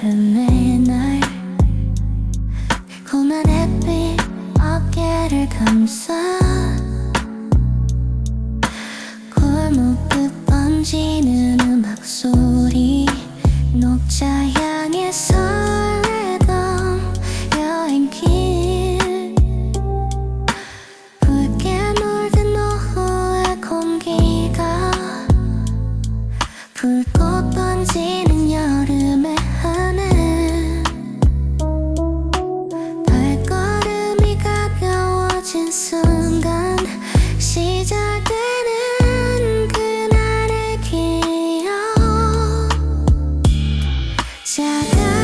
밤의 날 달콤한 햇빛 어깨를 감싸 골목 끝 번지는 음악 소리 녹차 下的。